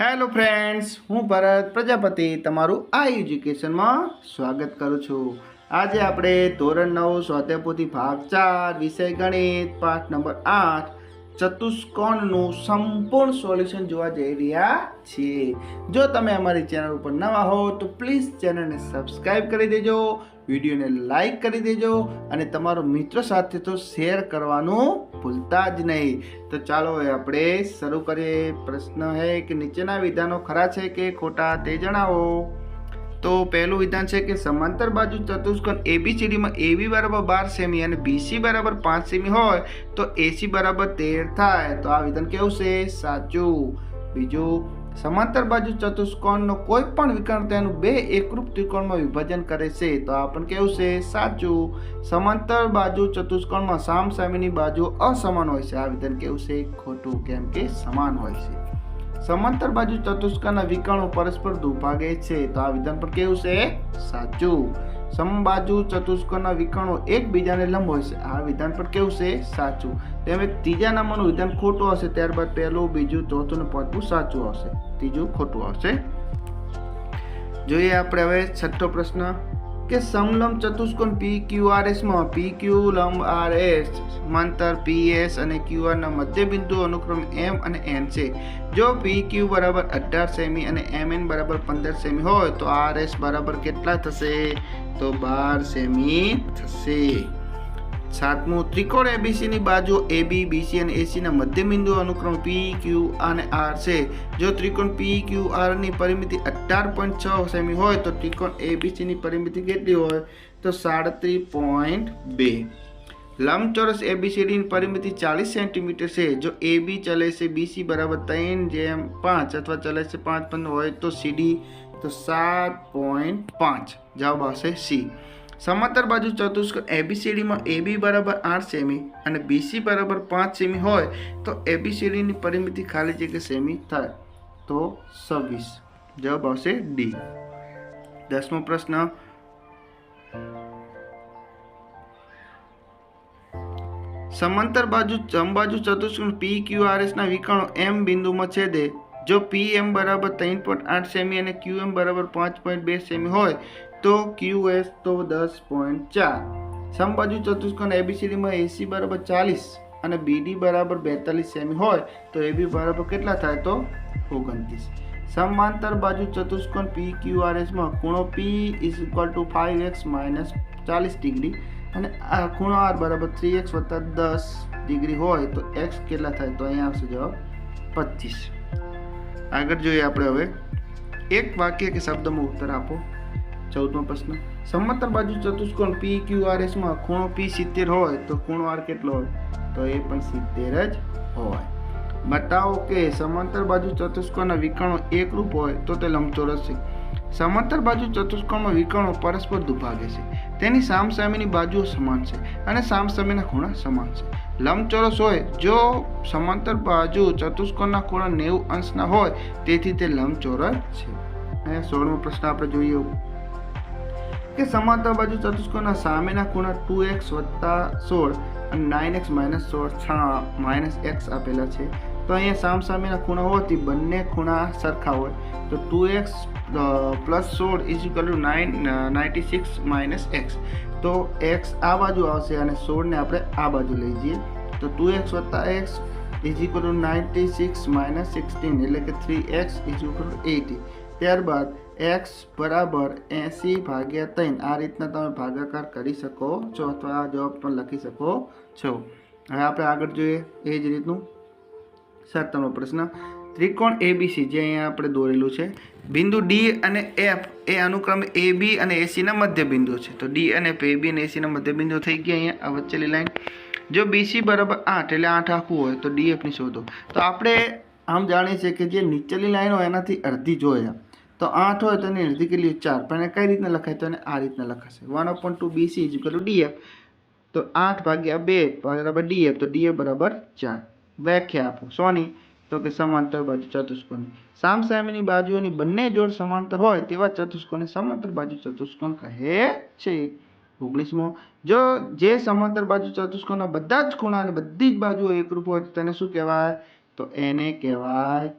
Hello friends હું ભરત, પ્રજાપતિ, તમારું આ એજ્યુકેશનમાં સ્વાગત કરું છું. આજે આપણે ધોરણ નવ, સ્વાધ્યાયપોથી ભાગ ચાર, વિષય ગણિત, પાઠ નંબર આઠ, ચતુષ્કોણનું સંપૂર્ણ સોલ્યુશન જોવા જઈ રહ્યા છીએ. જો તમે અમારી ચેનલ ઉપર નવા હો, તો પ્લીઝ ચેનલને સબસ્ક્રાઈબ કરી દેજો. વિડીયોને લાઈક કરી દેજો અને તમારો મિત્રો સાથે તો શેર કરવાનું ભૂલતા જ નહીં. તો ચાલો આપણે શરૂ કરીએ. પ્રશ્ન હે કે નીચેના વિધાનો ખરા છે કે ખોટા તે જણાવો. તો પહેલું વિધાન છે કે સમાંતર બાજુ ચતુષ્કોણ એબીસીડીમાં એબી બરાબર બાર સેમી અને બીસી બરાબર પાંચ સેમી હોય તો એસી બરાબર તેર થાય. તો આ વિધાન કેવું છે? સાચું. બીજું સમાંતર બાજુ ચતુષ્કોણનો કોઈ પણ વિકર્ણ તેનું બે એકરૂપ ત્રિકોણમાં વિભાજન કરે છે, તો આપણને કેવું છે? સાચું. સમાંતર બાજુ ચતુષ્કોણમાં સામ સામેની બાજુ અસમાન હોય છે. આ વિધાન કેવું છે? ખોટું. કેમ કે સમાન હોય છે. સમાંતર બાજુ ચતુષ્કોણના વિકર્ણો પરસ્પર દુભાગે છે. તો આ વિધાન પણ કેવું છે? સાચું. સમબાજુ ચતુષ્કોણના વિકર્ણો એકબીજાને લંબ હોય છે. આ વિધાન પણ કેવું છે? સાચું. તેમજ ત્રીજા નંબરનું વિધાન ખોટું હશે ત્યારબાદ પહેલું, બીજું, ચોથું ને પાંચમું સાચું આવશે. ત્રીજું ખોટું આવશે. જોઈએ આપણે હવે છઠ્ઠો પ્રશ્ન. કે સમલંબ ચતુષ્કોણ પી ક્યુ આર એસમાં પી ક્યુ લંબ આર એસ સમાંતર પી એસ અને ક્યુ આરના મધ્ય બિંદુ અનુક્રમે એમ અને એન છે. જો પી ક્યુ બરાબર અઢાર સેમી અને એમ એન બરાબર પંદર સેમી હોય, તો આર એસ બરાબર કેટલા થશે? તો બાર સેમી થશે. સાતમું ત્રિકોણ એબીસીની બાજુ એબી બીસી અને એસીના મધ્ય બિંદુ અનુક્રમ પી ક્યુ અને આર છે. જો ત્રિકોણ પી ક્યુ આરની પરિમિતિ અઢાર પોઈન્ટ છ સેમી હોય, તો ત્રિકોણ એબીસીની પરિમિતિ કેટલી હોય? તો સાડત્રીસ પોઈન્ટ બે. લંબચોરસ એબીસીડીની પરિમિતિ ચાલીસ સેન્ટીમીટર છે. જો એબી ચલે છે બીસી બરાબર ત્રણ જેમ પાંચ અથવા ચલે છે પાંચ પંદર હોય તો સીડી તો સાત પોઈન્ટ પાંચ. જવાબ આવશે સી સમાંતર બાજુ ચતુષ્કોણ એબીસીડીમાં એબી બરાબર આઠ સેમી અને બીસી બરાબર પાંચ સેમી હોય તો એબીસીડીની પરિમિતિ ખાલી જગ્યા સેમી થાય. તો સવીસ જવાબ આવશે ડી દસમો પ્રશ્ન. સમાંતર બાજુ ચમબાજુ ચતુષ્કોણ પી ક્યુ આર એસના વિકર્ણો એમ બિંદુમાં છેદે. જો પી એમ બરાબર ત્રણ પોઈન્ટ આઠ સેમી અને ક્યુ એમ બરાબર પાંચ પોઈન્ટ બે સેમી હોય તો ક્યુ એસ તો દસ પોઈન્ટ ચાર. સમબાજુ ચતુષ્કોણ એબીસીડીમાં એસી બરાબર ચાલીસ અને બીડી બરાબર બેતાલીસ સેમી હોય તો એબી બરાબર કેટલા થાય તો ઓગણત્રીસ. સમાંતર બાજુ ચતુષ્કોણ પી ક્યુ આર એસમાં ખૂણો P is equal to five X minus ચાલીસ ડિગ્રી અને આ ખૂણો આર બરાબર થ્રી એક્સ વત્તા દસ ડિગ્રી હોય તો એક્સ કેટલા થાય તો અહીંયા આવશે જવાબ પચીસ. આગળ જોઈએ આપણે હવે. એક વાક્ય કે શબ્દમાં ઉત્તર આપો. ચૌદમો પ્રશ્ન. સમાંતર બાજુ ચતુષ્કોણ પી ક્યુ આર એસમાં ખૂણો પી સિત્તેર હોય તો ખૂણો આર કેટલો હોય? તો એ પણ સિત્તેર જ હોય. બતાવો કે સમાંતર બાજુ ચતુષ્કોણના વિકર્ણો એકરૂપ હોય તો તે લંબચોરસ છે. સમાંતર બાજુ ચતુષ્કોણમાં વિકર્ણો પરસ્પર દુભાગે છે. તેની સામસામેની બાજુઓ સમાન છે અને સામસામેના ખૂણા સમાન છે. લંબચોરસ હોય, જો સમાંતર બાજુ ચતુષ્કોણના ખૂણા નેવું અંશના હોય, તેથી તે લંબચોરસ છે. અહીંયા સોળમો પ્રશ્ન આપણે જોઈએ. કે સમાંતર બાજુ ચતુષ્કોણના સામેના ખૂણા ટુ એક્સ વત્તા સોળ અને નાઇન એક્સ માઇનસ સોળ છ માઇનસ એક્સ આપેલા છે. તો અહીંયા સામ સામેના ખૂણા હોવાથી બંને ખૂણા સરખા હોય. તો ટુ એક્સ પ્લસ સોળ is equal to nine ninety six minus X. તો એક્સ આ બાજુ આવશે અને સોળને આપણે આ બાજુ લઈ જઈએ. તો ટુ એક્સ વત્તા X is two ninety six minus sixteen એટલે કે three X is equal to eighty. ત્યારબાદ એક્સ બરાબર એંસી ભાગ્યા ત્રણ. આ રીતના તમે ભાગાકાર કરી શકો છો અથવા આ જવાબ પણ લખી શકો છો. હવે આપણે આગળ જોઈએ એ જ રીતનું સાતમો પ્રશ્ન. ત્રિકોણ એબીસી જે અહીંયા આપણે દોરેલું છે. બિંદુ ડી અને એફ એ અનુક્રમે એ બી અને એસીના મધ્ય બિંદુ છે. તો ડી અને એ બી અને એસીના મધ્ય બિંદુ થઈ ગયા અહીંયા આ વચ્ચેલી લાઈન. જો બીસી બરાબર આઠ એટલે આઠ આખું હોય તો ડીએફની શોધો. તો આપણે આમ જાણીએ છીએ કે જે નીચેલી લાઈન હોય એનાથી અડધી જોઈએ તો આઠ હોય તો એની અડધી કેટલી ચાર. પણ એને કઈ રીતના લખાય? તો એને આ રીતના લખાશે. One upon two BC is equal to DF તો આઠ ભાગ્યા બે બરાબર ડીએફ તો ડીએફ બરાબર ચાર. વ્યાખ્યા આપો. સોની, તો કે સમાંતર બાજુ ચતુષ્કોણની સામસામેની બાજુઓની બંને જોડ સમાંતર હોય તેવા ચતુષ્કોણને સમાંતર બાજુ ચતુષ્કોણ કહે છે. ઓગણીસમો. જો જે સમાંતર બાજુ ચતુષ્કોણના બધા જ ખૂણા અને બધી જ બાજુઓ એકરૂપ હોય તેને શું કહેવાય? તો એને કહેવાય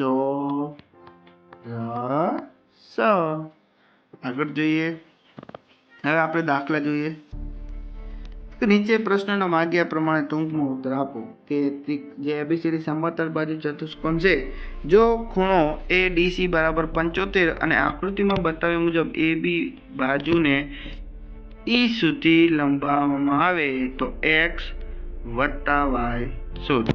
ચોરસ આગળ જોઈએ. હવે આપણે દાખલા જોઈએ. નીચે પ્રશ્નના માગ્યા પ્રમાણે ટૂંકમાં ઉત્તર આપો કે જે એબીસીડી સમાંતર બાજુ ચતુષ્કોણ છે, જો ખૂણો એ ડીસી બરાબર પંચોતેર અને આકૃતિમાં બતાવ્યા મુજબ એ બી બાજુને ઈ સુધી લંબાવવામાં આવે, તો એક્સ વત્તા વાય શોધો.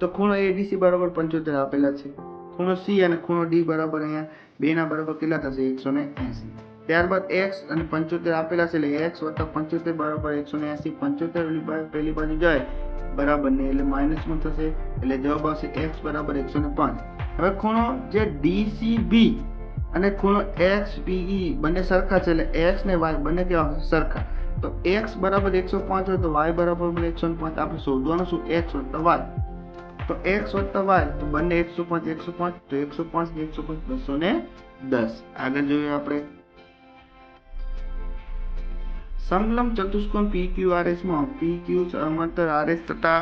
તો ખૂણો એ ડીસી બરાબર પંચોતેર આપેલા છે. ખૂણો સી અને ખૂણો ડી બરાબર અહીંયા બેના બરાબર કેટલા થશે? એકસો ને એંસી. ત્યારબાદ એક્સ અને પંચોતેર આપેલા છે, એટલે એક્સ વત્તા પંચોતેર બરાબર એકસો ને એંસી. પંચોતેર પહેલી બાજુ જાય, બરાબર ને, એટલે માઇનસમાં થશે? એટલે જવાબ આવશે એક્સ બરાબર એકસો ને પાંચ. હવે ખૂણો જે ડીસીબી અને ખૂણો એક્સ પીઈ બંને સરખા છે, એટલે એક્સ ને વાય બંને કેવા સરખા. તો એક્સ બરાબર એકસો પાંચ હોય તો વાય બરાબર એકસો પાંચ. આપણે શોધવાનું શું? એક્સ વત્તા વાય તો એક્સ વત્તા વાય, તો બંને એકસો પાંચ એકસો પાંચ, તો એકસો પાંચ ને એકસો પાંચ બસો ને દસ. આગળ જોઈએ આપણે. સમલંબ ચતુષ્કોણ પી ક્યુ આર એસમાં. પી ક્યુ સમાંતર આર એસ તથા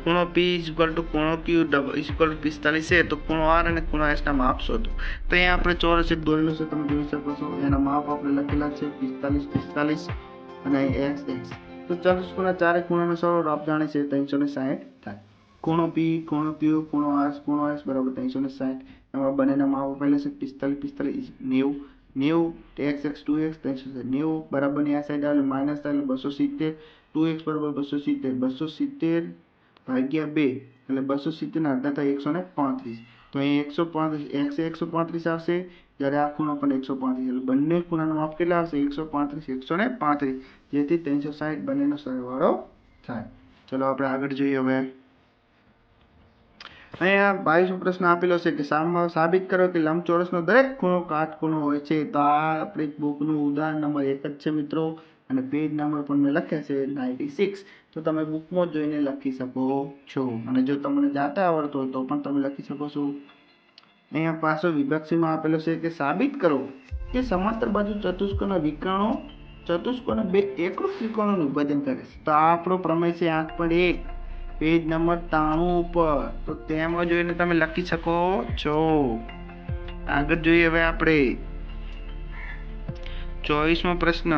ખૂણો પી ઇઝક્વલ ટુ ખૂણો ક્યુ ઇઝ ટુ પિસ્તાલીસ છે તો ખૂણો આર અને ખૂણો એસ ના માપ શોધો. તો અહીંયા આપણે ચોરસ એક દોરેલું છે, તમે જોઈ શકો છો. એના માપ આપણે લખેલા છે, પિસ્તાલીસ પિસ્તાલીસ અને એક્સ એક્સ તો ચતુષ્કોણના ચારે ખૂણાનો સરળ આપ જાણે છે, ત્રણસો ને સાહીઠ થાય. ખૂણો પી ખૂણો ક્યુ ખૂણો આર ખૂણો એસ બરાબર ત્રણસો ને સાઠ. એમાં બંનેના માપ આપેલા છે પિસ્તાલીસ પિસ્તાલીસ નેવું. નેવું એક્સ એક્સ ટુ એક્સ ત્રણસો સાઠ. નેવું બરાબરની આ સાઈડ આવે માઇનસ થાય એટલે બસો સિત્તેર. ટુ એક્સ બરાબર બસો સિત્તેર. બસો સિત્તેર ભાગ્યા બે, એટલે બસો સિત્તેરના અડધા થાય એકસો ને પાંત્રીસ. તો અહીં એકસો પાંત્રીસ એક્સ એકસો પાંત્રીસ આવશે, જ્યારે આ ખૂણો પણ એકસો પાંત્રીસ. એટલે બંને ખૂણાનો માપ કેટલા આવશે? એકસો પાંત્રીસ, એકસો ને પાંત્રીસ. જેથી ત્રણસો સાઠ બંનેનો સરવાળો થાય. ચલો આપણે આગળ જોઈએ હવે. અહીંયા બાવીસમો પ્રશ્ન આપેલો છે કે સામા, સાબિત કરો કે લંબચોરસનો દરેક ખૂણો કાટખૂણો હોય છે? તો આ આપણી બુકનું ઉદાહરણ નંબર એક જ છે મિત્રો. અને પેજ નંબર પણ મેં લખ્યા છે નાઇન્ટી સિક્સ. તો તમે બુકમાં જોઈને લખી શકો છો. અને જો તમને જાતા આવડતું હોય તો પણ તમે લખી શકો છો. અહીંયા પાછો વિભક્ષીમાં આપેલો છે કે સાબિત કરો કે સમાંતર બાજુ ચતુષ્કોના વિકર્ણો ચતુષ્કોના બે એકરૂપ ત્રિકોણોનું વિભાજન કરે છે. તો આ આપણો પ્રમેય છે આઠ પોઈન્ટ એક. પેજ નંબર ત્રાણું ઉપર. તો તેમાં જોઈને તમે લખી શકો છો. આગળ જોઈએ હવે આપણે. ચોવીસમો પ્રશ્ન.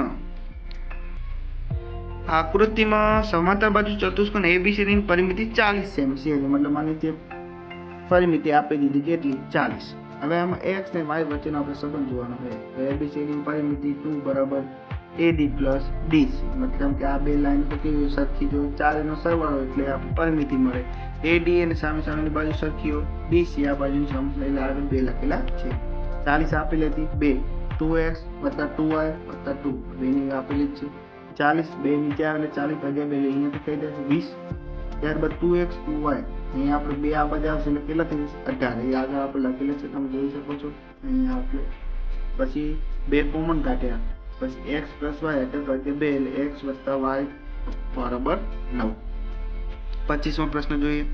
આકૃતિમાં સમાંતર બાજુ ચતુષ્કોણ એબીસીની પરિમિતિ ચાલીસ સેમી મતલબ મને જે પરિમિતિ આપી દીધી કેટલી ચાલીસ. હવે આમાં એક્સ ને વાય વચ્ચેનો આપણે સંબંધ જોવાનો છે. તો એબીસી પરિમિતિ ટુ બરાબર એડી પ્લસ ડીસી મતલબ કે આ બે લાઈન તો કેવી સરખી જો ચારેનો સરવાળો એટલે આ પરિમિતિ મળે. એ ડી અને સામે સામેની બાજુ સરખી હોય. ડીસી આ બાજુની સામે એટલે આગળ બે લખેલા છે. ચાલીસ આપેલી હતી. બે. ટુ એક્સ વત્તા ટુ વાય વત્તા ટુ બેની આપેલી જ છે. ચાલીસ બે નીચે આવે એટલે ચાલીસ ભાગ્યા બે. અહીંયા કહી દેશે વીસ. ત્યારબાદ ટુ એક્સ ટુ વાય અહીંયા આપણે બે આ બાજુ આવશે એટલે કેટલા થઈ જશે? અઢાર. એ આગળ આપણે લખેલા છે. તમે જોઈ શકો છો. અહીંયા આપણે પછી બે કોમન કાઢ્યા. પછી એક્સ પ્લસ વાય એટલે ભાગ્યા બે એટલે એક્સ વત્તા વાય બરાબર નવ પચીસમો પ્રશ્ન જોઈએ.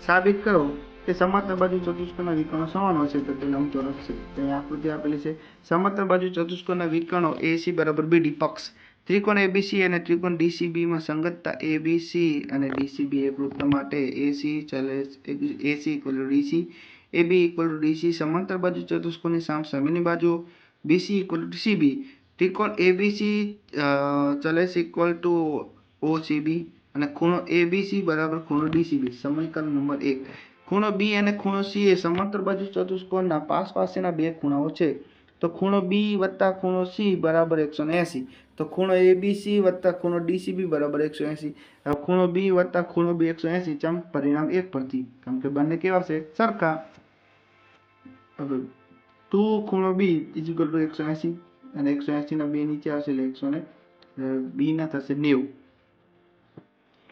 સાબિત કરો કે સમાંતર બાજુ ચતુષ્કોણના વિકર્ણો સમાન હશે તો તે લંબચોરસ છે. તો આકૃતિ આપેલી છે. સમાંતર બાજુ ચતુષ્કોણના વિકર્ણો એસી બરાબર બીડી પક્ષ. ત્રિકોણ એબીસી અને ત્રિકોણ ડીસીબી માં સંગતતા એબીસી અને ડીસીબી એ વૃત્ત માટે એસી ચલે AC equal to DC AB equal to DC સમાંતર બાજુ ચતુષ્કોણની સામ સામેની બાજુ બીસી ઇક્વલ ટુ સીબી ત્રિકોણ એબીસી ચલે ઇક્વલ ટુ ઓસીબી અને ખૂણો એબીસી બરાબર ખૂણો ડીસીબી સમીકરણ નંબર એક ખૂણો બી અને ખૂણો સી એ સમાંતર બાજુ ચતુષ્કોણના પાસ પાસેના બે ખૂણાઓ છે. તો ખૂણો બી વત્તા ખૂણો સી બરાબર એકસો ને એંસી. તો ખૂણો એબીસી વત્તા ખૂણો ડીસીબી બરાબર એકસો એંસી. હવે ખૂણો બી વત્તા ખૂણો બી એકસો એંસી, ચમ પરિણામ એક પરથી. કેમ કે બંને કેવા છે સરખા. હવે ટુ ખૂણો બી ઇઝિકલ ટુ એકસો એંસી અને એકસો એંસીના બે નીચે આવશે એટલે એકસો ને બીના થશે નેવું.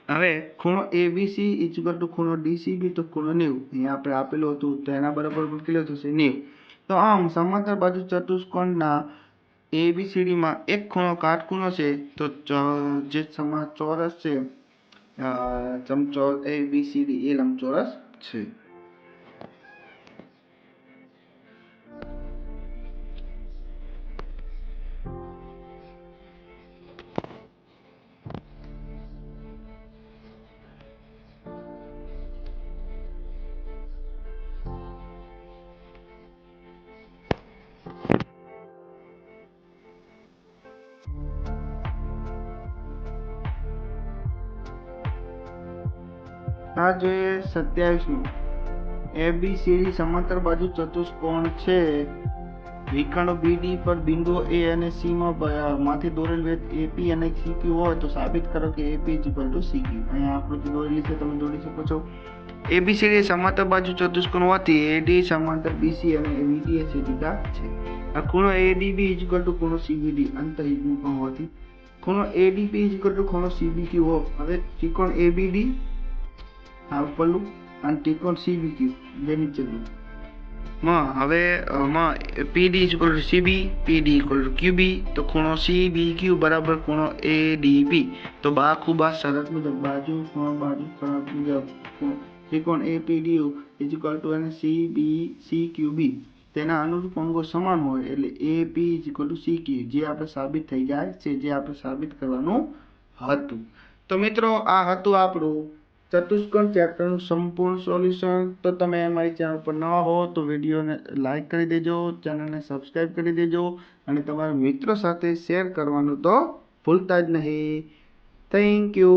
હવે ખૂણો એબીસી ઇક્વલ ટુ ખૂણો ડીસીબી તો ખૂણો નેવું. અહીંયા આપણે આપેલું હતું તો એના બરાબર પણ કેટલો થશે નેવું. તો આમ સમાંતર બાજુ ચતુષ્કોણના એબીસીડીમાં એક ખૂણો કાટખૂણો છે તો જે સમા ચોરસ છે એ બી સી ડી એ લંબચોરસ છે. આ જોઈએ સત્યાવીસમું એબીસીડી સમાંતર બાજુ ચતુષ્કોણ છે. વિકર્ણ બીડી પર બિંદુ એ અને સી માં માંથી દોરેલ વેધ એપી અને સીક્યુ હોય તો સાબિત કરો કે AP is equal to CQ અહીંયા આકૃતિ દોરેલી છે, તમે દોરી શકો છો. એબીસીડી સમાંતર બાજુ ચતુષ્કોણ હોવાથી એડી સમાંતર બીસી અને વીડી એ છેદિકા છે. આ ખૂણો એડીબી ઇઝ ઇક્વલ ટુ ખૂણો સીબીડી અંતહિતનું કોણ હોવાથી. ખૂણો એડીપી ઇઝ ઇક્વલ ટુ ખૂણો સીબીક્યુ હવે. ત્રિકોણ એબીડી ઉપરનું અને ત્રિકોણ સીબીક્યુ જેની નીચેનું માં, હવે માં PD equal to CB PD equal to QB તો ખૂણો સીબીક્યુ બરાબર ખૂણો એ એડીબી તો બા ખૂબ આ શરત મુજબ બાજુ, ખૂણો બાજુ, શરત મુજબ ત્રિકોણ એપીડી ઇઝ ઇક્વલ ટુ અને સીબી બી તેના અનુરૂપ અંગો સમાન હોય, એટલે A P is equal to C Q જે આપણે સાબિત થઈ જાય છે, જે આપણે સાબિત કરવાનું હતું. તો મિત્રો, આ હતું આપણું ચતુષ્કોણ ચેપ્ટરનું સંપૂર્ણ સોલ્યુશન તો તમે મારી ચેનલ પર નવા હો તો વિડીયોને લાઈક કરી દેજો ચેનલને સબસ્ક્રાઈબ કરી દેજો અને તમારા મિત્રો સાથે શેર કરવાનું તો ભૂલતા જ નહીં. Thank you